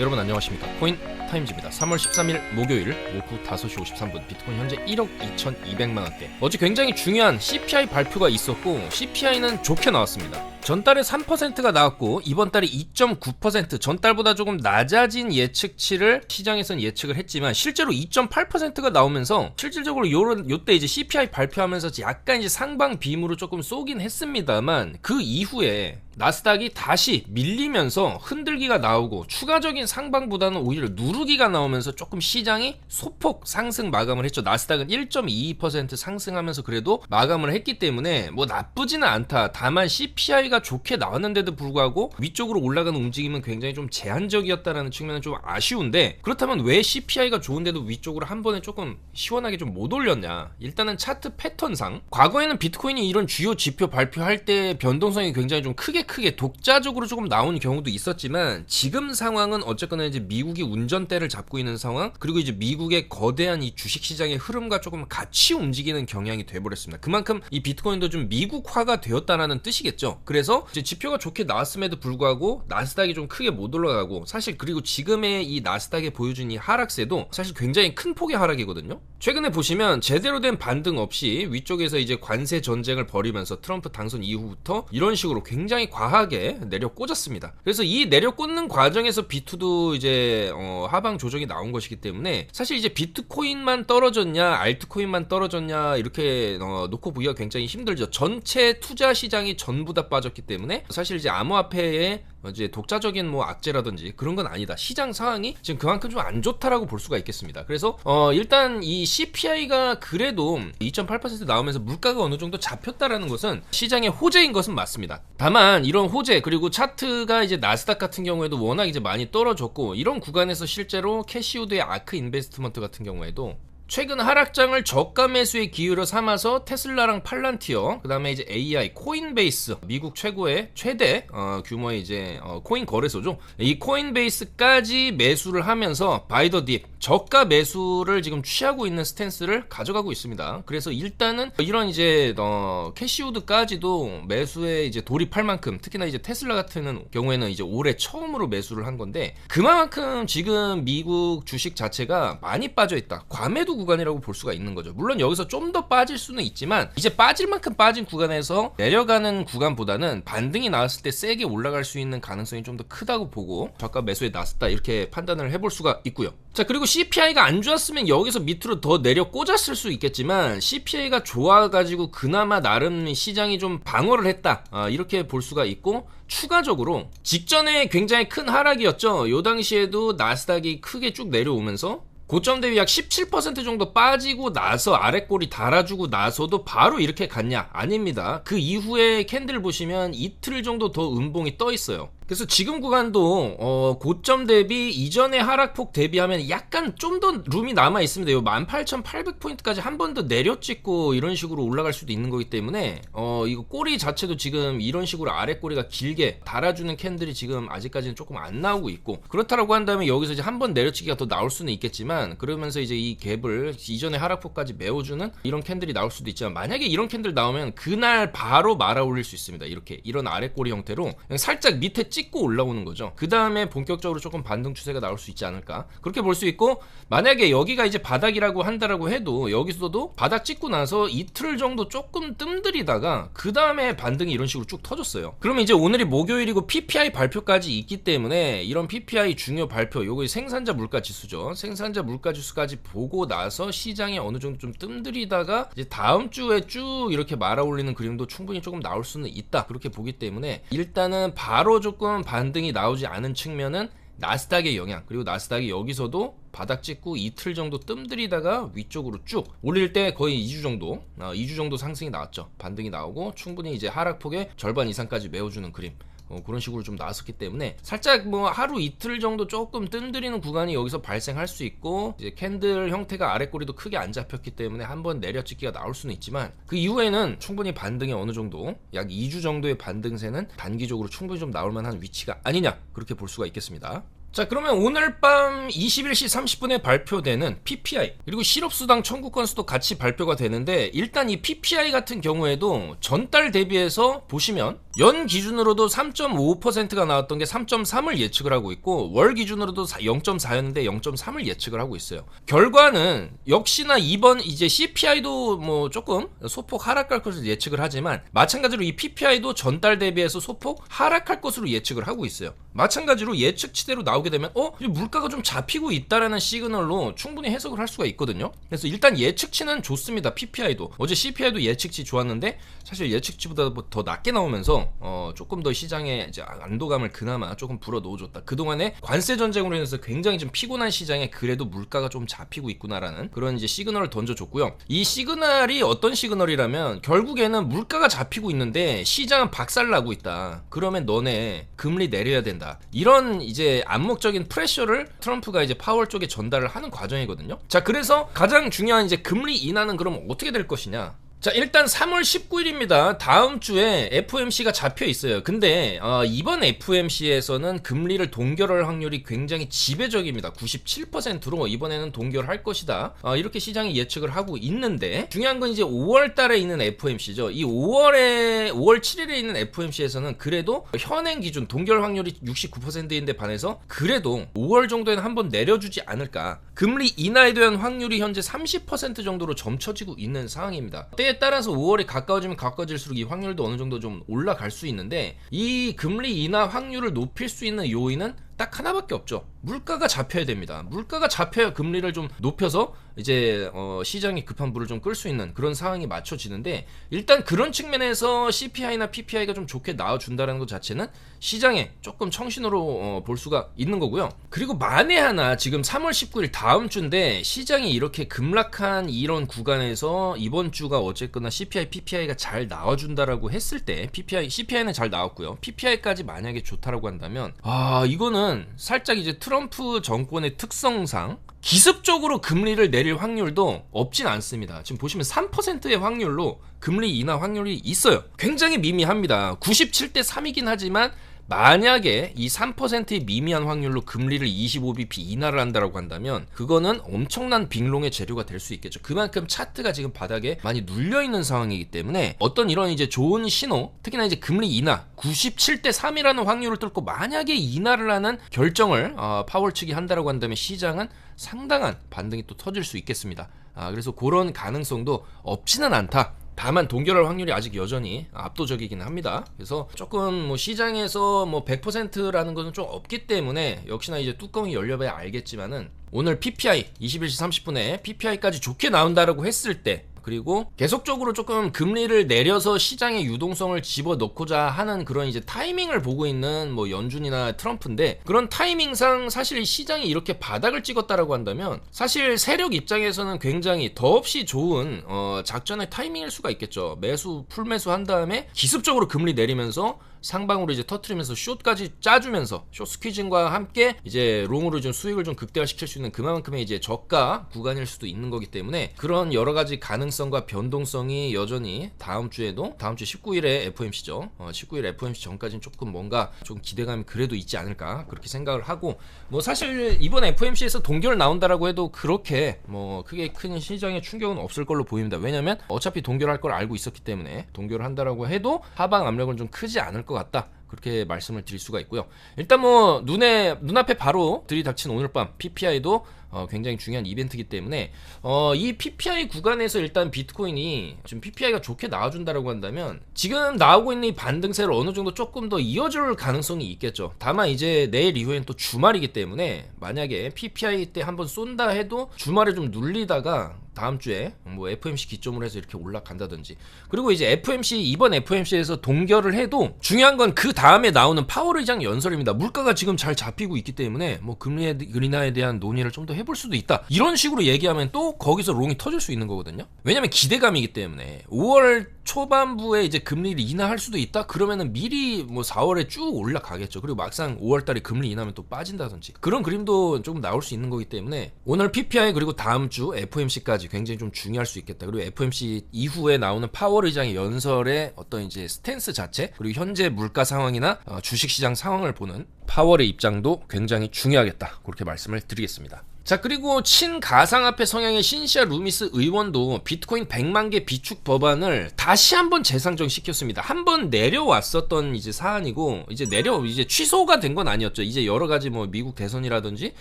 여러분 안녕하십니까? 코인 타임즈입니다. 3월 13일 목요일 오후 5시 53분 비트코인 현재 1억 2200만 원대. 어제 굉장히 중요한 CPI 발표가 있었고 CPI는 좋게 나왔습니다 전달에 3%가 나왔고 이번 달에 2.9% 전달보다 조금 낮아진 예측치를 시장에서는 예측을 했지만 실제로 2.8%가 나오면서 실질적으로 요런 요때 이제 CPI 발표하면서 약간 이제 상방 빔으로 조금 쏘긴 했습니다만 그 이후에 나스닥이 다시 밀리면서 흔들기가 나오고 추가적인 상방보다는 오히려 누르기가 나오면서 조금 시장이 소폭 상승 마감을 했죠. 나스닥은 1.22% 상승하면서 그래도 마감을 했기 때문에 뭐 나쁘지는 않다. 다만 CPI가 좋게 나왔는데도 불구하고 위쪽으로 올라가는 움직임은 굉장히 좀 제한적이었다라는 측면은 좀 아쉬운데 그렇다면 왜 CPI가 좋은데도 위쪽으로 한 번에 조금 시원하게 좀 못 올렸냐? 일단은 차트 패턴상 과거에는 비트코인이 이런 주요 지표 발표할 때 변동성이 굉장히 좀 크게 크게 독자적으로 조금 나오는 경우도 있었지만 지금 상황은 어쨌거나 이제 미국이 운전대를 잡고 있는 상황 그리고 이제 미국의 거대한 이 주식 시장의 흐름과 조금 같이 움직이는 경향이 돼버렸습니다. 그만큼 이 비트코인도 좀 미국화가 되었다라는 뜻이겠죠. 그래서 이제 지표가 좋게 나왔음에도 불구하고 나스닥이 좀 크게 못 올라가고 사실 그리고 지금의 이 나스닥에 보여준 이 하락세도 사실 굉장히 큰 폭의 하락이거든요. 최근에 보시면 제대로 된 반등 없이 위쪽에서 이제 관세 전쟁을 벌이면서 트럼프 당선 이후부터 이런 식으로 굉장히 과하게 내려 꽂았습니다. 그래서 이 내려 꽂는 과정에서 비투도 이제 어, 하방 조정이 나온 것이기 때문에 사실 이제 비트코인만 떨어졌냐 알트코인만 떨어졌냐 이렇게 어, 놓고 보기가 굉장히 힘들죠. 전체 투자 시장이 전부 다 빠 졌기 때문에 사실 이제 암호화폐에 이제 독자적인 뭐 악재라든지 그런 건 아니다. 시장 상황이 지금 그만큼 좀 안 좋다라고 볼 수가 있겠습니다. 그래서 어 일단 이 CPI가 그래도 2.8% 나오면서 물가가 어느 정도 잡혔다라는 것은 시장의 호재인 것은 맞습니다. 다만 이런 호재 그리고 차트가 이제 나스닥 같은 경우에도 워낙 이제 많이 떨어졌고 이런 구간에서 실제로 캐시우드의 아크 인베스트먼트 같은 경우에도 최근 하락장을 저가 매수의 기회로 삼아서 테슬라랑 팔란티어, 그 다음에 이제 AI, 코인베이스, 미국 최고의 최대 어, 규모의 이제 어, 코인 거래소죠. 이 코인베이스까지 매수를 하면서 바이더 딥 저가 매수를 지금 취하고 있는 스탠스를 가져가고 있습니다. 그래서 일단은 이런 이제 어, 캐시우드까지도 매수에 이제 돌입할 만큼 특히나 이제 테슬라 같은 경우에는 이제 올해 처음으로 매수를 한 건데 그만큼 지금 미국 주식 자체가 많이 빠져 있다. 과매도 구간이라고 볼 수가 있는 거죠. 물론 여기서 좀 더 빠질 수는 있지만 이제 빠질 만큼 빠진 구간에서 내려가는 구간보다는 반등이 나왔을 때 세게 올라갈 수 있는 가능성이 좀 더 크다고 보고 저가 매수에 나섰다 이렇게 판단을 해볼 수가 있고요. 자 그리고 CPI가 안 좋았으면 여기서 밑으로 더 내려 꽂았을 수 있겠지만 CPI가 좋아가지고 그나마 나름 시장이 좀 방어를 했다 아, 이렇게 볼 수가 있고 추가적으로 직전에 굉장히 큰 하락이었죠. 요 당시에도 나스닥이 크게 쭉 내려오면서 고점 대비 약 17% 정도 빠지고 나서 아래 꼬리 달아주고 나서도 바로 이렇게 갔냐? 아닙니다. 그 이후에 캔들 보시면 이틀 정도 더 음봉이 떠 있어요. 그래서 지금 구간도 어, 고점 대비 이전의 하락폭 대비하면 약간 좀 더 룸이 남아 있습니다. 요 18,800포인트까지 한 번 더 내려 찍고 이런 식으로 올라갈 수도 있는 거기 때문에 어, 이거 꼬리 자체도 지금 이런 식으로 아래 꼬리가 길게 달아주는 캔들이 지금 아직까지는 조금 안 나오고 있고 그렇다라고 한다면 여기서 이제 한 번 내려치기가 더 나올 수는 있겠지만 그러면서 이제 이 갭을 이전의 하락폭까지 메워주는 이런 캔들이 나올 수도 있지만 만약에 이런 캔들 나오면 그날 바로 말아 올릴 수 있습니다. 이렇게 이런 아래 꼬리 형태로 살짝 밑에 찍 찍고 올라오는 거죠. 그 다음에 본격적으로 조금 반등 추세가 나올 수 있지 않을까. 그렇게 볼 수 있고, 만약에 여기가 이제 바닥이라고 한다라고 해도, 여기서도 바닥 찍고 나서 이틀 정도 조금 뜸들이다가, 그 다음에 반등이 이런 식으로 쭉 터졌어요. 그러면 이제 오늘이 목요일이고 PPI 발표까지 있기 때문에, 이런 PPI 중요 발표, 요거 생산자 물가 지수죠. 생산자 물가 지수까지 보고 나서 시장에 어느 정도 좀 뜸들이다가, 이제 다음 주에 쭉 이렇게 말아 올리는 그림도 충분히 조금 나올 수는 있다. 그렇게 보기 때문에, 일단은 바로 조금 조금 반등이 나오지 않은 측면은 나스닥의 영향 그리고 나스닥이 여기서도 바닥 찍고 이틀 정도 뜸들이다가 위쪽으로 쭉 올릴 때 거의 2주 정도 2주 정도 상승이 나왔죠. 반등이 나오고 충분히 이제 하락폭의 절반 이상까지 메워주는 그림 어, 그런 식으로 좀 나왔었기 때문에 살짝 뭐 하루 이틀 정도 조금 뜸들이는 구간이 여기서 발생할 수 있고 이제 캔들 형태가 아래 꼬리도 크게 안 잡혔기 때문에 한번 내려찍기가 나올 수는 있지만 그 이후에는 충분히 반등이 어느 정도 약 2주 정도의 반등세는 단기적으로 충분히 좀 나올 만한 위치가 아니냐 그렇게 볼 수가 있겠습니다. 자 그러면 오늘 밤 21시 30분에 발표되는 PPI 그리고 실업수당 청구 건수도 같이 발표가 되는데 일단 이 PPI 같은 경우에도 전달 대비해서 보시면 연 기준으로도 3.5%가 나왔던 게 3.3을 예측을 하고 있고 월 기준으로도 0.4였는데 0.3을 예측을 하고 있어요. 결과는 역시나 이번 이제 CPI도 뭐 조금 소폭 하락할 것으로 예측을 하지만 마찬가지로 이 PPI도 전달 대비해서 소폭 하락할 것으로 예측을 하고 있어요. 마찬가지로 예측치대로 나오게 되면 어 물가가 좀 잡히고 있다라는 시그널로 충분히 해석을 할 수가 있거든요. 그래서 일단 예측치는 좋습니다. PPI도 어제 CPI도 예측치 좋았는데 사실 예측치보다 더 낮게 나오면서 어 조금 더 시장에 이제 안도감을 그나마 조금 불어 넣어줬다. 그 동안에 관세 전쟁으로 인해서 굉장히 좀 피곤한 시장에 그래도 물가가 좀 잡히고 있구나라는 그런 이제 시그널을 던져줬고요. 이 시그널이 어떤 시그널이라면 결국에는 물가가 잡히고 있는데 시장은 박살나고 있다. 그러면 너네 금리 내려야 된다. 이런 이제 암묵적인 프레셔를 트럼프가 이제 파월 쪽에 전달을 하는 과정이거든요. 자, 그래서 가장 중요한 이제 금리 인하는 그럼 어떻게 될 것이냐? 자 일단 3월 19일입니다. 다음 주에 FOMC가 잡혀 있어요. 근데 어, 이번 FOMC에서는 금리를 동결할 확률이 굉장히 지배적입니다. 97%로 이번에는 동결할 것이다. 어, 이렇게 시장이 예측을 하고 있는데 중요한 건 이제 5월 달에 있는 FOMC죠. 이 5월에 5월 7일에 있는 FOMC에서는 그래도 현행 기준 동결 확률이 69%인데 반해서 그래도 5월 정도에는 한번 내려주지 않을까. 금리 인하에 대한 확률이 현재 30% 정도로 점쳐지고 있는 상황입니다. 때에 따라서 5월이 가까워지면 가까워질수록 이 확률도 어느 정도 좀 올라갈 수 있는데 이 금리 인하 확률을 높일 수 있는 요인은 딱 하나밖에 없죠. 물가가 잡혀야 됩니다. 물가가 잡혀야 금리를 좀 높여서 이제 어 시장이 급한 불을 좀 끌 수 있는 그런 상황이 맞춰지는데 일단 그런 측면에서 CPI나 PPI가 좀 좋게 나와준다는 것 자체는 시장에 조금 청신으로 어 볼 수가 있는 거고요. 그리고 만에 하나 지금 3월 19일 다음 주인데 시장이 이렇게 급락한 이런 구간에서 이번 주가 어쨌거나 CPI, PPI가 잘 나와준다라고 했을 때 PPI, CPI는 잘 나왔고요. PPI까지 만약에 좋다라고 한다면 아 이거는 살짝 이제 트럼프 정권의 특성상 기습적으로 금리를 내릴 확률도 없진 않습니다. 지금 보시면 3%의 확률로 금리 인하 확률이 있어요. 굉장히 미미합니다. 97대 3이긴 하지만 만약에 이 3%의 미미한 확률로 금리를 25bp 인하를 한다라고 한다면 그거는 엄청난 빙롱의 재료가 될 수 있겠죠. 그만큼 차트가 지금 바닥에 많이 눌려 있는 상황이기 때문에 어떤 이런 이제 좋은 신호, 특히나 이제 금리 인하 97대 3이라는 확률을 뚫고 만약에 인하를 하는 결정을 어, 파월 측이 한다라고 한다면 시장은 상당한 반등이 또 터질 수 있겠습니다. 아, 그래서 그런 가능성도 없지는 않다. 다만 동결할 확률이 아직 여전히 압도적이긴 합니다. 그래서 조금 뭐 시장에서 뭐 100%라는 것은 좀 없기 때문에 역시나 이제 뚜껑이 열려봐야 알겠지만은 오늘 PPI 21시 30분에 PPI까지 좋게 나온다라고 했을 때 그리고 계속적으로 조금 금리를 내려서 시장의 유동성을 집어넣고자 하는 그런 이제 타이밍을 보고 있는 뭐 연준이나 트럼프인데 그런 타이밍상 사실 시장이 이렇게 바닥을 찍었다라고 한다면 사실 세력 입장에서는 굉장히 더없이 좋은 어 작전의 타이밍일 수가 있겠죠. 매수 풀매수 한 다음에 기습적으로 금리 내리면서 상방으로 이제 터트리면서 숏까지 짜주면서 숏 스퀴징과 함께 이제 롱으로 좀 수익을 좀 극대화시킬 수 있는 그만큼의 이제 저가 구간일 수도 있는 거기 때문에 그런 여러 가지 가능성과 변동성이 여전히 다음 주에도 다음 주 19일에 FOMC죠. 어, 19일 FOMC 전까지는 조금 뭔가 좀 기대감이 그래도 있지 않을까 그렇게 생각을 하고 뭐 사실 이번 FOMC에서 동결 나온다라고 해도 그렇게 뭐 크게 큰 시장에 충격은 없을 걸로 보입니다. 왜냐면 어차피 동결할 걸 알고 있었기 때문에 동결을 한다라고 해도 하방 압력은 좀 크지 않을 것 같다. 그렇게 말씀을 드릴 수가 있고요. 일단 뭐 눈에 눈앞에 바로 들이닥친 오늘 밤 PPI도 어, 굉장히 중요한 이벤트이기 때문에 어, 이 PPI 구간에서 일단 비트코인이 좀 PPI가 좋게 나와준다라고 한다면 지금 나오고 있는 이 반등세를 어느 정도 조금 더 이어줄 가능성이 있겠죠. 다만 이제 내일 이후엔 또 주말이기 때문에 만약에 PPI 때 한번 쏜다 해도 주말에 좀 눌리다가 다음 주에 뭐 FMC 기점으로 해서 이렇게 올라간다든지 그리고 이제 FMC 이번 FMC에서 동결을 해도 중요한 건 그 다음에 나오는 파월 의장 연설입니다. 물가가 지금 잘 잡히고 있기 때문에 뭐 금리 인하에 대한 논의를 좀 더 해볼 수도 있다. 이런 식으로 얘기하면 또 거기서 롱이 터질 수 있는 거거든요. 왜냐면 기대감이기 때문에 5월 초반부에 이제 금리를 인하할 수도 있다. 그러면은 미리 뭐 4월에 쭉 올라가겠죠. 그리고 막상 5월 달에 금리 인하면 또 빠진다든지 그런 그림도 조금 나올 수 있는 거기 때문에 오늘 PPI 그리고 다음 주 FOMC까지 굉장히 좀 중요할 수 있겠다. 그리고 FOMC 이후에 나오는 파월 의장의 연설의 어떤 이제 스탠스 자체 그리고 현재 물가 상황이나 어, 주식시장 상황을 보는 파월의 입장도 굉장히 중요하겠다. 그렇게 말씀을 드리겠습니다. 자 그리고 친가상화폐 성향의 신시아 루미스 의원도 비트코인 100만 개 비축 법안을 다시 한번 재상정 시켰습니다. 한번 내려왔었던 이제 사안이고 이제 내려 이제 취소가 된 건 아니었죠. 이제 여러 가지 뭐 미국 대선이라든지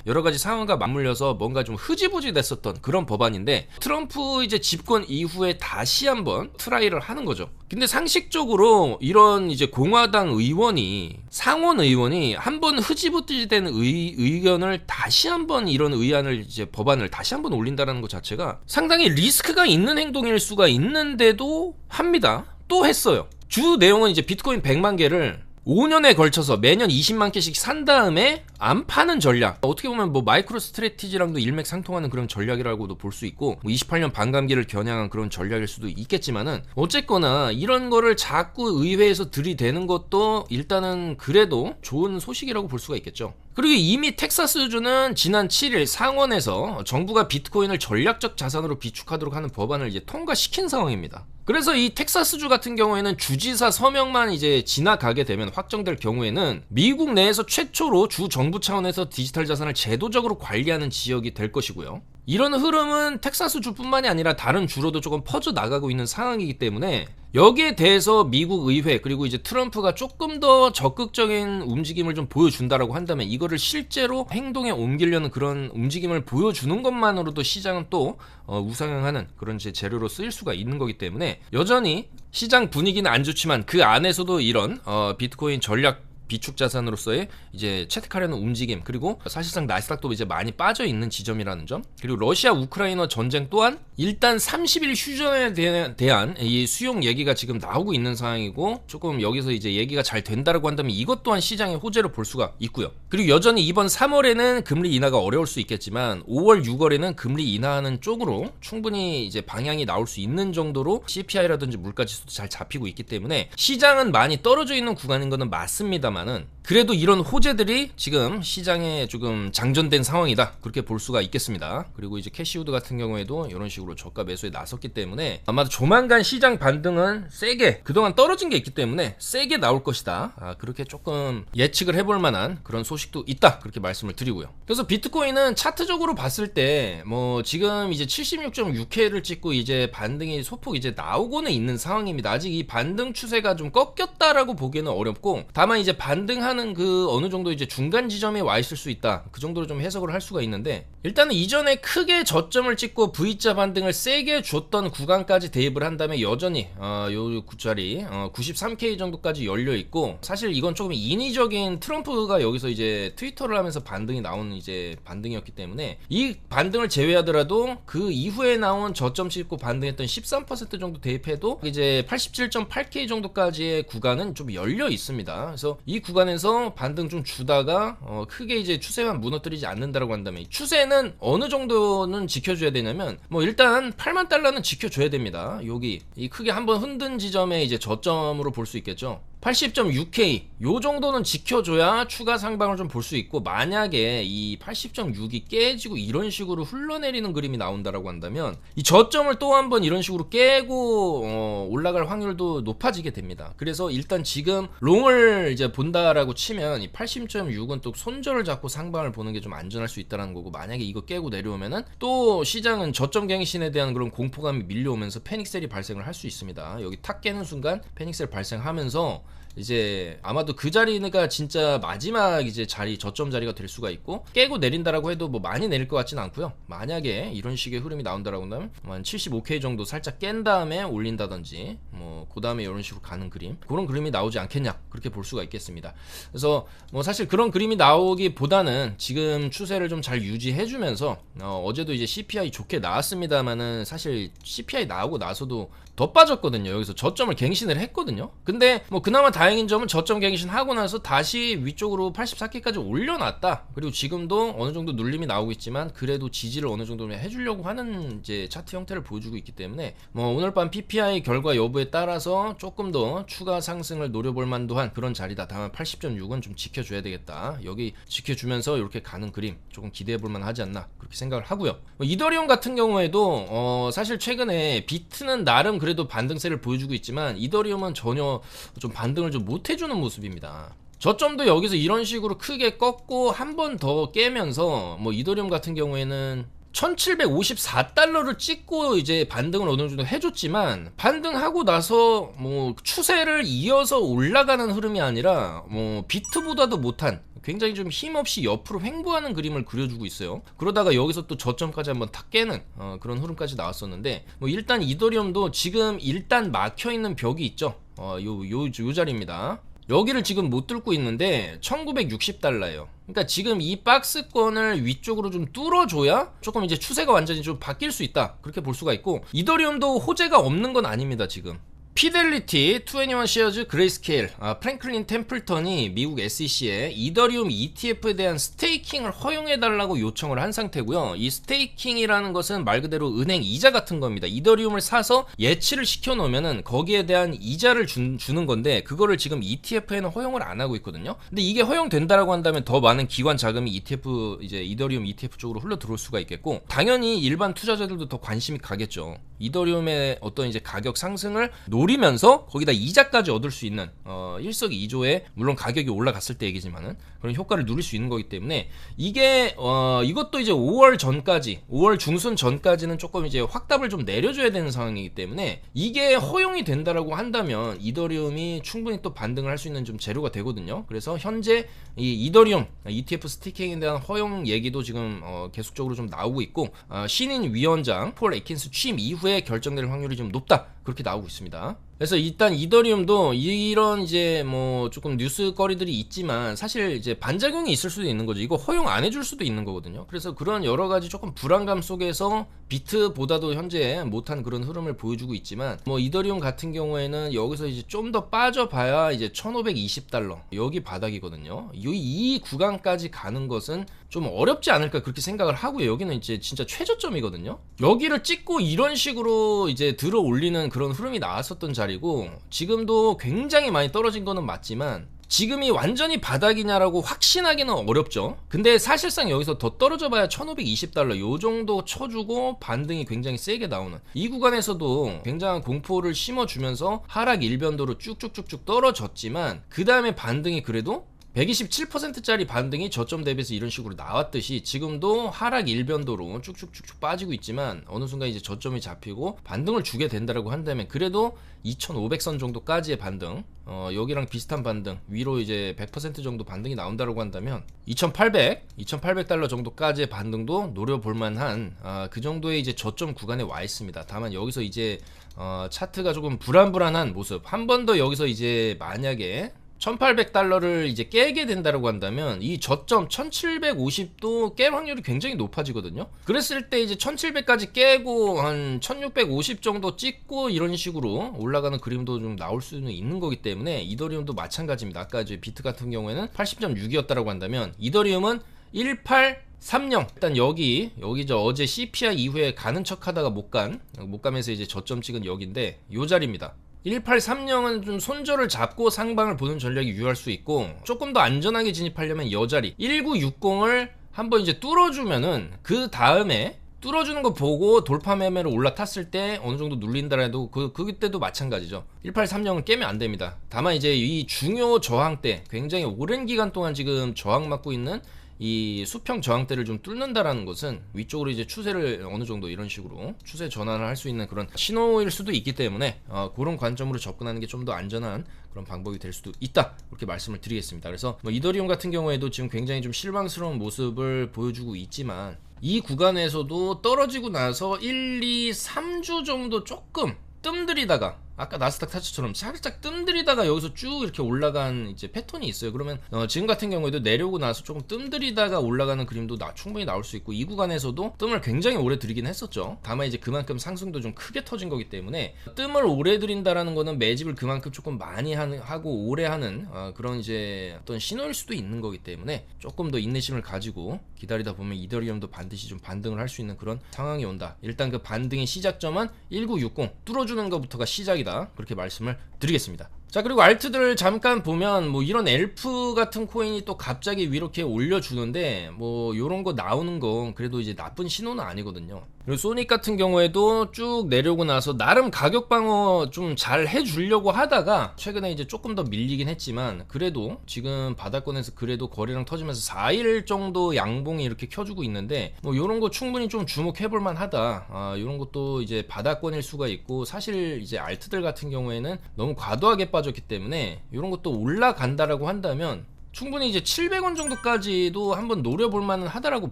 여러 가지 상황과 맞물려서 뭔가 좀 흐지부지 됐었던 그런 법안인데 트럼프 이제 집권 이후에 다시 한번 트라이를 하는 거죠. 근데 상식적으로 이런 이제 공화당 의원이 상원 의원이 한번 흐지부지 된 의, 의견을 다시 한번 이런 의 안을 이제 법안을 다시 한번 올린다는 것 자체가 상당히 리스크가 있는 행동일 수가 있는데도 합니다. 또 했어요. 주 내용은 이제 비트코인 100만 개를 5년에 걸쳐서 매년 20만 개씩 산 다음에 안 파는 전략. 어떻게 보면 뭐 마이크로 스트레티지랑도 일맥상통하는 그런 전략이라고도 볼 수 있고 뭐 28년 반감기를 겨냥한 그런 전략일 수도 있겠지만은 어쨌거나 이런 거를 자꾸 의회에서 들이대는 것도 일단은 그래도 좋은 소식이라고 볼 수가 있겠죠. 그리고 이미 텍사스주는 지난 7일 상원에서 정부가 비트코인을 전략적 자산으로 비축하도록 하는 법안을 이제 통과시킨 상황입니다. 그래서 이 텍사스주 같은 경우에는 주지사 서명만 이제 지나가게 되면 확정될 경우에는 미국 내에서 최초로 주 정부 차원에서 디지털 자산을 제도적으로 관리하는 지역이 될 것이고요. 이런 흐름은 텍사스 주뿐만이 아니라 다른 주로도 조금 퍼져 나가고 있는 상황이기 때문에 여기에 대해서 미국 의회 그리고 이제 트럼프가 조금 더 적극적인 움직임을 좀 보여준다라고 한다면 이거를 실제로 행동에 옮기려는 그런 움직임을 보여주는 것만으로도 시장은 또 어, 우상향하는 그런 제 재료로 쓰일 수가 있는 거기 때문에 여전히 시장 분위기는 안 좋지만 그 안에서도 이런 어, 비트코인 전략 비축 자산으로서의 이제 채택하려는 움직임 그리고 사실상 나스닥도 이제 많이 빠져 있는 지점이라는 점 그리고 러시아 우크라이나 전쟁 또한 일단 30일 휴전에 대한 이 수용 얘기가 지금 나오고 있는 상황이고 조금 여기서 이제 얘기가 잘 된다라고 한다면 이것 또한 시장의 호재로 볼 수가 있고요. 그리고 여전히 이번 3월에는 금리 인하가 어려울 수 있겠지만 5월 6월에는 금리 인하하는 쪽으로 충분히 이제 방향이 나올 수 있는 정도로 CPI라든지 물가 지수도 잘 잡히고 있기 때문에 시장은 많이 떨어져 있는 구간인 것은 맞습니다만 합니다만은 그래도 이런 호재들이 지금 시장에 조금 장전된 상황이다 그렇게 볼 수가 있겠습니다. 그리고 이제 캐시우드 같은 경우에도 이런 식 으로 저가 매수에 나섰기 때문에 아마도 조만간 시장 반등은 세게 그동안 떨어진 게 있기 때문에 세게 나올 것이다. 아, 그렇게 조금 예측을 해볼 만한 그런 소식도 있다 그렇게 말씀을 드리고요. 그래서 비트코인은 차트적으로 봤을 때 뭐 지금 이제 76.6회를 찍고 이제 반등이 소폭 이제 나오고는 있는 상황입니다. 아직 이 반등 추세가 좀 꺾였다라고 보기에는 어렵고 다만 이제 반등하는 그 어느 정도 이제 중간 지점에 와 있을 수 있다. 그 정도로 좀 해석을 할 수가 있는데 일단은 이전에 크게 저점을 찍고 V자 반등 을 세게 줬던 구간까지 대입을 한 다음에 여전히 어, 요 구자리 어, 93K 정도까지 열려 있고 사실 이건 조금 인위적인 트럼프가 여기서 이제 트위터를 하면서 반등이 나오는 이제 반등이었기 때문에 이 반등을 제외하더라도 그 이후에 나온 저점 찍고 반등했던 13% 정도 대입해도 이제 87.8K 정도까지의 구간은 좀 열려 있습니다. 그래서 이 구간에서 반등 좀 주다가 어, 크게 이제 추세만 무너뜨리지 않는다라고 한다면 추세는 어느 정도는 지켜줘야 되냐면 뭐 일단 8만 달러는 지켜줘야 됩니다. 여기 이 크게 한번 흔든 지점에 이제 저점으로 볼 수 있겠죠. 80.6K 요 정도는 지켜줘야 추가 상방을 좀 볼 수 있고 만약에 이 80.6이 깨지고 이런 식으로 흘러내리는 그림이 나온다라고 한다면 이 저점을 또 한번 이런 식으로 깨고 어, 올라갈 확률도 높아지게 됩니다. 그래서 일단 지금 롱을 이제 본다라고 치면 이 80.6은 또 손절을 잡고 상방을 보는 게 좀 안전할 수 있다는 거고 만약에 이거 깨고 내려오면은 또 시장은 저점 갱신에 대한 그런 공포감이 밀려오면서 패닉셀이 발생을 할 수 있습니다. 여기 탁 깨는 순간 패닉셀 발생하면서 이제 아마도 그 자리가 진짜 마지막 이제 자리 저점 자리가 될 수가 있고 깨고 내린다라고 해도 뭐 많이 내릴 것 같지는 않고요. 만약에 이런 식의 흐름이 나온다라고 한다면 한 75K 정도 살짝 깬 다음에 올린다든지 뭐 그 다음에 이런 식으로 가는 그림 그런 그림이 나오지 않겠냐 그렇게 볼 수가 있겠습니다. 그래서 뭐 사실 그런 그림이 나오기보다는 지금 추세를 좀 잘 유지해주면서 어, 어제도 이제 CPI 좋게 나왔습니다만은 사실 CPI 나오고 나서도 더 빠졌거든요. 여기서 저점을 갱신을 했거든요. 근데 뭐 그나마 다 행인 점은 저점 갱신 하고 나서 다시 위쪽으로 84K까지 올려놨다. 그리고 지금도 어느 정도 눌림이 나오고 있지만 그래도 지지를 어느 정도 해주려고 하는 이제 차트 형태를 보여주고 있기 때문에 뭐 오늘 밤 PPI 결과 여부에 따라서 조금 더 추가 상승을 노려볼 만도 한 그런 자리다. 다만 80.6은 좀 지켜줘야 되겠다. 여기 지켜주면서 이렇게 가는 그림 조금 기대해볼 만하지 않나 그렇게 생각을 하고요. 뭐 이더리움 같은 경우에도 어 사실 최근에 비트는 나름 그 그래도 반등세를 보여주고 있지만 이더리움은 전혀 좀 반등을 좀 못 해주는 모습입니다. 저점도 여기서 이런 식으로 크게 꺾고 한 번 더 깨면서 뭐 이더리움 같은 경우에는 1754달러를 찍고 이제 반등을 어느 정도 해줬지만 반등하고 나서 뭐 추세를 이어서 올라가는 흐름이 아니라 뭐 비트보다도 못한 굉장히 좀 힘없이 옆으로 횡보하는 그림을 그려주고 있어요. 그러다가 여기서 또 저점까지 한번 탁 깨는 어, 그런 흐름까지 나왔었는데 뭐 일단 이더리움도 지금 일단 막혀 있는 벽이 있죠. 어, 요, 요, 요 자리입니다. 여기를 지금 못 뚫고 있는데 1960달러예요. 그러니까 지금 이 박스권을 위쪽으로 좀 뚫어줘야 조금 이제 추세가 완전히 좀 바뀔 수 있다. 그렇게 볼 수가 있고 이더리움도 호재가 없는 건 아닙니다. 지금. 피델리티, 21 시어즈, 그레이스케일, 아, 프랭클린 템플턴이 미국 SEC에 이더리움 ETF에 대한 스테이킹을 허용해달라고 요청을 한 상태고요. 이 스테이킹이라는 것은 말 그대로 은행 이자 같은 겁니다. 이더리움을 사서 예치를 시켜놓으면은 거기에 대한 이자를 주, 주는 건데 그거를 지금 ETF에는 허용을 안 하고 있거든요. 근데 이게 허용된다라고 한다면 더 많은 기관 자금이 ETF 이제 이더리움 ETF 쪽으로 흘러 들어올 수가 있겠고 당연히 일반 투자자들도 더 관심이 가겠죠. 이더리움의 어떤 이제 가격 상승을 노 리면서 거기다 이자까지 얻을 수 있는 어, 일석이조의 물론 가격이 올라갔을 때 얘기지만은 그런 효과를 누릴 수 있는 거기 때문에 이게 어, 이것도 이제 5월 전까지 5월 중순 전까지는 조금 이제 확답을 좀 내려줘야 되는 상황이기 때문에 이게 허용이 된다라고 한다면 이더리움이 충분히 또 반등을 할 수 있는 좀 재료가 되거든요. 그래서 현재 이 이더리움 ETF 스티킹에 대한 허용 얘기도 지금 어, 계속적으로 좀 나오고 있고 어, 신인 위원장 폴 에킨스 취임 이후에 결정될 확률이 좀 높다 그렇게 나오고 있습니다. 그래서 일단 이더리움도 이런 이제 뭐 조금 뉴스거리들이 있지만 사실 이제 반작용이 있을 수도 있는 거죠. 이거 허용 안 해줄 수도 있는 거거든요. 그래서 그런 여러 가지 조금 불안감 속에서 비트보다도 현재 못한 그런 흐름을 보여주고 있지만 뭐 이더리움 같은 경우에는 여기서 이제 좀 더 빠져봐야 이제 1,520달러 여기 바닥이거든요. 이, 이 구간까지 가는 것은 좀 어렵지 않을까 그렇게 생각을 하고요. 여기는 이제 진짜 최저점이거든요. 여기를 찍고 이런 식으로 이제 들어 올리는 그런 흐름이 나왔었던 자리 고 지금도 굉장히 많이 떨어진 거는 맞지만 지금이 완전히 바닥이냐라고 확신하기는 어렵죠. 근데 사실상 여기서 더 떨어져 봐야 1520달러 요 정도 쳐주고 반등이 굉장히 세게 나오는 이 구간에서도 굉장한 공포를 심어주면서 하락 일변도로 쭉쭉쭉쭉 떨어졌지만 그 다음에 반등이 그래도 127%짜리 반등이 저점 대비해서 이런 식으로 나왔듯이 지금도 하락 일변도로 쭉쭉쭉쭉 빠지고 있지만 어느 순간 이제 저점이 잡히고 반등을 주게 된다라고 한다면 그래도 2,500선 정도까지의 반등 어, 여기랑 비슷한 반등 위로 이제 100% 정도 반등이 나온다라고 한다면 2,800, 2,800달러 정도까지의 반등도 노려볼 만한 아, 그 정도의 이제 저점 구간에 와 있습니다. 다만 여기서 이제 어, 차트가 조금 불안불안한 모습 한 번 더 여기서 이제 만약에 1800달러를 이제 깨게 된다고 한다면 이 저점 1750도 깰 확률이 굉장히 높아지거든요. 그랬을 때 이제 1700까지 깨고 한 1650 정도 찍고 이런 식으로 올라가는 그림도 좀 나올 수는 있는 거기 때문에 이더리움도 마찬가지입니다. 아까 이제 비트 같은 경우에는 80.6이었다라고 한다면 이더리움은 18 30 일단 여기 여기 저 어제 CPI 이후에 가는 척하다가 못 간 못 가면서 이제 저점 찍은 여기인데 요 자리입니다. 1830은 좀 손절을 잡고 상방을 보는 전략이 유효할 수 있고 조금 더 안전하게 진입하려면 여자리 1960을 한번 이제 뚫어주면은 그 다음에 뚫어주는 거 보고 돌파 매매로 올라탔을 때 어느 정도 눌린다라도 그 그때도 마찬가지죠. 1830을 깨면 안 됩니다. 다만 이제 이 중요 저항 때 굉장히 오랜 기간 동안 지금 저항 맞고 있는 이 수평 저항대를 좀 뚫는다라는 것은 위쪽으로 이제 추세를 어느 정도 이런 식으로 추세 전환을 할 수 있는 그런 신호일 수도 있기 때문에 어, 그런 관점으로 접근하는 게 좀 더 안전한 그런 방법이 될 수도 있다 그렇게 말씀을 드리겠습니다. 그래서 뭐 이더리움 같은 경우에도 지금 굉장히 좀 실망스러운 모습을 보여주고 있지만 이 구간에서도 떨어지고 나서 1, 2, 3주 정도 조금 뜸들이다가 아까 나스닥 타츠처럼 살짝 뜸들이다가 여기서 쭉 이렇게 올라간 이제 패턴이 있어요. 그러면 어, 지금 같은 경우에도 내려오고 나서 조금 뜸들이다가 올라가는 그림도 나, 충분히 나올 수 있고 이 구간에서도 뜸을 굉장히 오래 들이긴 했었죠. 다만 이제 그만큼 상승도 좀 크게 터진 거기 때문에 뜸을 오래 들인다라는 거는 매집을 그만큼 조금 많이 하고 오래 하는 어, 그런 이제 어떤 신호일 수도 있는 거기 때문에 조금 더 인내심을 가지고 기다리다 보면 이더리움도 반드시 좀 반등을 할 수 있는 그런 상황이 온다. 일단 그 반등의 시작점은 1960 뚫어주는 것부터가 시작이다. 그렇게 말씀을 드리겠습니다. 자 그리고 알트들 잠깐 보면 뭐 이런 엘프 같은 코인이 또 갑자기 이렇게 올려주는데 뭐 요런 거 나오는 건 그래도 이제 나쁜 신호는 아니거든요 그리고 소닉 같은 경우에도 쭉 내려오고 나서 나름 가격 방어 좀 잘 해주려고 하다가 최근에 이제 조금 더 밀리긴 했지만 그래도 지금 바닥권에서 그래도 거래량 터지면서 4일 정도 양봉이 이렇게 켜주고 있는데 뭐 이런 거 충분히 좀 주목해볼 만하다. 아, 이런 것도 이제 바닥권일 수가 있고 사실 이제 알트들 같은 경우에는 너무 과도하게 빠졌기 때문에 이런 것도 올라간다라고 한다면 충분히 이제 700원 정도까지도 한번 노려볼 만은 하다라고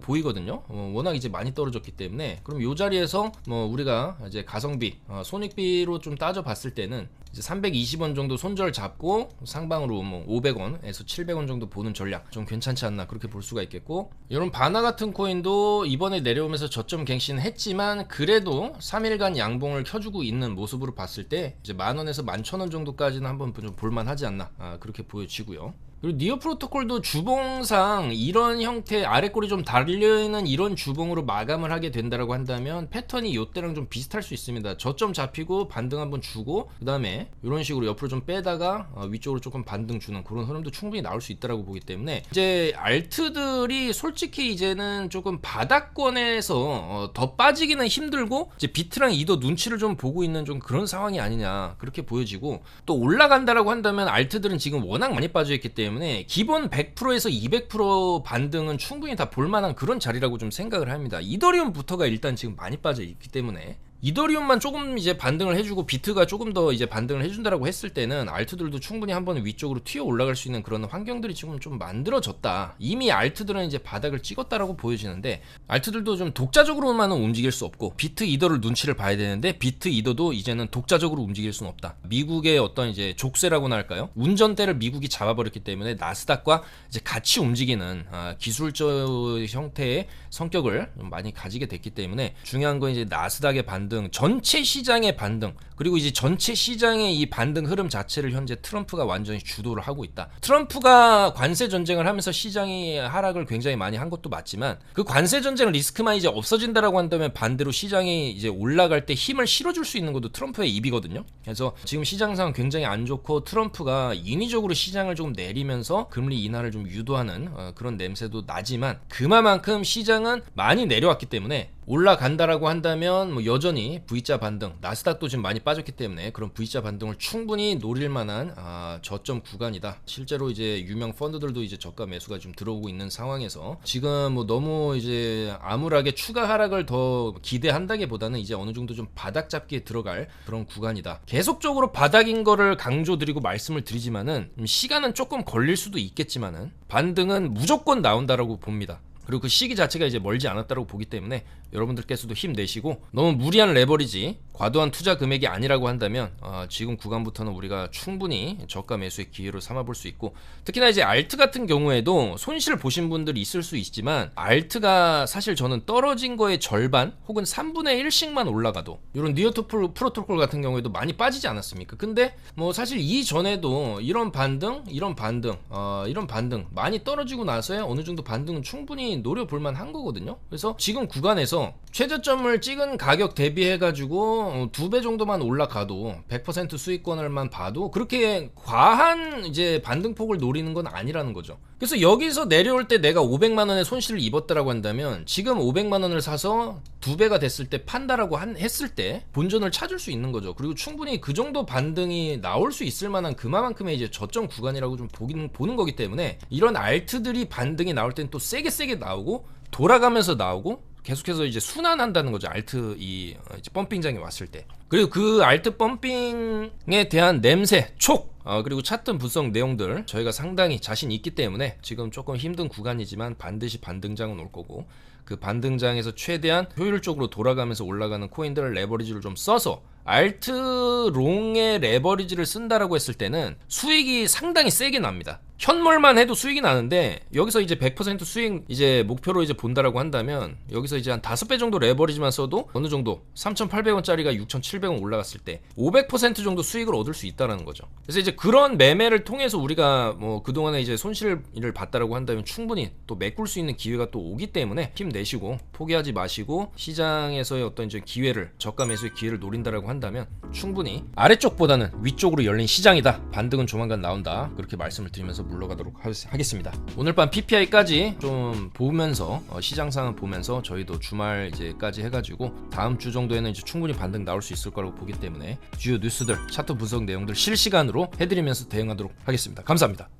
보이거든요. 어, 워낙 이제 많이 떨어졌기 때문에 그럼 이 자리에서 뭐 우리가 이제 가성비, 어, 손익비로 좀 따져 봤을 때는 이제 320원 정도 손절 잡고 상방으로 뭐 500원에서 700원 정도 보는 전략 좀 괜찮지 않나 그렇게 볼 수가 있겠고 이런 바나 같은 코인도 이번에 내려오면서 저점 갱신 했지만 그래도 3일간 양봉을 켜주고 있는 모습으로 봤을 때 이제 만 원에서 만 천 원 정도까지는 한번 좀 볼만하지 않나 아, 그렇게 보여지고요. 그리고 니어 프로토콜도 주봉상 이런 형태 아래 꼬리 좀 달려있는 이런 주봉으로 마감을 하게 된다라고 한다면 패턴이 이때랑 좀 비슷할 수 있습니다. 저점 잡히고 반등 한번 주고 그 다음에 이런 식으로 옆으로 좀 빼다가 어, 위쪽으로 조금 반등 주는 그런 흐름도 충분히 나올 수 있다라고 보기 때문에 이제 알트들이 솔직히 이제는 조금 바닥권에서 어, 더 빠지기는 힘들고 이제 비트랑 이도 눈치를 좀 보고 있는 좀 그런 상황이 아니냐 그렇게 보여지고 또 올라간다라고 한다면 알트들은 지금 워낙 많이 빠져 있기 때문에 기본 100%에서 200% 반등은 충분히 다 볼만한 그런 자리라고 좀 생각을 합니다. 이더리움부터가 일단 지금 많이 빠져 있기 때문에 이더리움만 조금 이제 반등을 해주고 비트가 조금 더 이제 반등을 해준다라고 했을 때는 알트들도 충분히 한번 위쪽으로 튀어 올라갈 수 있는 그런 환경들이 지금 좀 만들어졌다. 이미 알트들은 이제 바닥을 찍었다라고 보여지는데 알트들도 좀 독자적으로만은 움직일 수 없고 비트 이더를 눈치를 봐야 되는데 비트 이더도 이제는 독자적으로 움직일 수는 없다. 미국의 어떤 이제 족쇄라고나 할까요? 운전대를 미국이 잡아버렸기 때문에 나스닥과 이제 같이 움직이는 아, 기술적 형태의 성격을 좀 많이 가지게 됐기 때문에 중요한 건 이제 나스닥의 반등 반등, 전체 시장의 반등, 그리고 이제 전체 시장의 이 반등 흐름 자체를 현재 트럼프가 완전히 주도를 하고 있다. 트럼프가 관세 전쟁을 하면서 시장이 하락을 굉장히 많이 한 것도 맞지만 그 관세 전쟁 리스크만 이제 없어진다라고 한다면 반대로 시장이 이제 올라갈 때 힘을 실어줄 수 있는 것도 트럼프의 입이거든요. 그래서 지금 시장 상황 굉장히 안 좋고 트럼프가 인위적으로 시장을 조금 내리면서 금리 인하를 좀 유도하는 어, 그런 냄새도 나지만 그만큼 시장은 많이 내려왔기 때문에 올라간다라고 한다면 뭐 여전히 V자 반등, 나스닥도 지금 많이 빠졌기 때문에 그런 V자 반등을 충분히 노릴 만한 아, 저점 구간이다. 실제로 이제 유명 펀드들도 이제 저가 매수가 좀 들어오고 있는 상황에서 지금 뭐 너무 이제 암울하게 추가 하락을 더 기대한다기보다는 이제 어느 정도 좀 바닥 잡기에 들어갈 그런 구간이다. 계속적으로 바닥인 거를 강조드리고 말씀을 드리지만은 시간은 조금 걸릴 수도 있겠지만은 반등은 무조건 나온다라고 봅니다. 그리고 그 시기 자체가 이제 멀지 않았다고 보기 때문에 여러분들께서도 힘내시고 너무 무리한 레버리지 과도한 투자 금액이 아니라고 한다면 어, 지금 구간부터는 우리가 충분히 저가 매수의 기회로 삼아볼 수 있고 특히나 이제 알트 같은 경우에도 손실 보신 분들이 있을 수 있지만 알트가 사실 저는 떨어진 거의 절반 혹은 3분의 1씩만 올라가도 이런 니어토 프로토콜 같은 경우에도 많이 빠지지 않았습니까? 근데 뭐 사실 이전에도 이런 반등 이런 반등 어, 이런 반등 많이 떨어지고 나서야 어느 정도 반등은 충분히 노려볼 만 한 거거든요 그래서 지금 구간에서 최저점을 찍은 가격 대비해가지고 어, 두배 정도만 올라가도 100% 수익권을만 봐도 그렇게 과한 이제 반등폭을 노리는 건 아니라는 거죠. 그래서 여기서 내려올 때 내가 500만 원의 손실을 입었다라고 한다면 지금 500만 원을 사서 두 배가 됐을 때 판다라고 한, 했을 때 본전을 찾을 수 있는 거죠. 그리고 충분히 그 정도 반등이 나올 수 있을 만한 그만큼의 이제 저점 구간이라고 좀 보긴 보는 거기 때문에 이런 알트들이 반등이 나올 땐또 세게 세게 나오고 돌아가면서 나오고 계속해서 이제 순환한다는 거죠. 알트 이 어, 펌핑장에 왔을 때. 그리고 그 알트 펌핑에 대한 냄새, 촉, 어, 그리고 찾던 분석 내용들 저희가 상당히 자신 있기 때문에 지금 조금 힘든 구간이지만 반드시 반등장은 올 거고 그 반등장에서 최대한 효율적으로 돌아가면서 올라가는 코인들을 레버리지를 좀 써서 알트 롱의 레버리지를 쓴다라고 했을 때는 수익이 상당히 세게 납니다. 현물만 해도 수익이 나는데 여기서 이제 100% 수익 이제 목표로 이제 본다라고 한다면 여기서 이제 한 5배 정도 레버리지만 써도 어느 정도 3,800원짜리가 6,700원 올라갔을 때 500% 정도 수익을 얻을 수 있다라는 거죠. 그래서 이제 그런 매매를 통해서 우리가 뭐 그동안에 이제 손실을 봤다라고 한다면 충분히 또 메꿀 수 있는 기회가 또 오기 때문에 힘내시고 포기하지 마시고 시장에서의 어떤 이제 기회를 저가 매수의 기회를 노린다라고 한다면 충분히 아래쪽보다는 위쪽으로 열린 시장이다. 반등은 조만간 나온다. 그렇게 말씀을 드리면서 물러가도록 하, 하겠습니다. 오늘 밤 PPI까지 좀 보면서 어, 시장 상황 보면서 저희도 주말 이제까지 해가지고 다음 주 정도에는 이제 충분히 반등 나올 수 있을 거라고 보기 때문에 주요 뉴스들 차트 분석 내용들 실시간으로 해드리면서 대응하도록 하겠습니다. 감사합니다.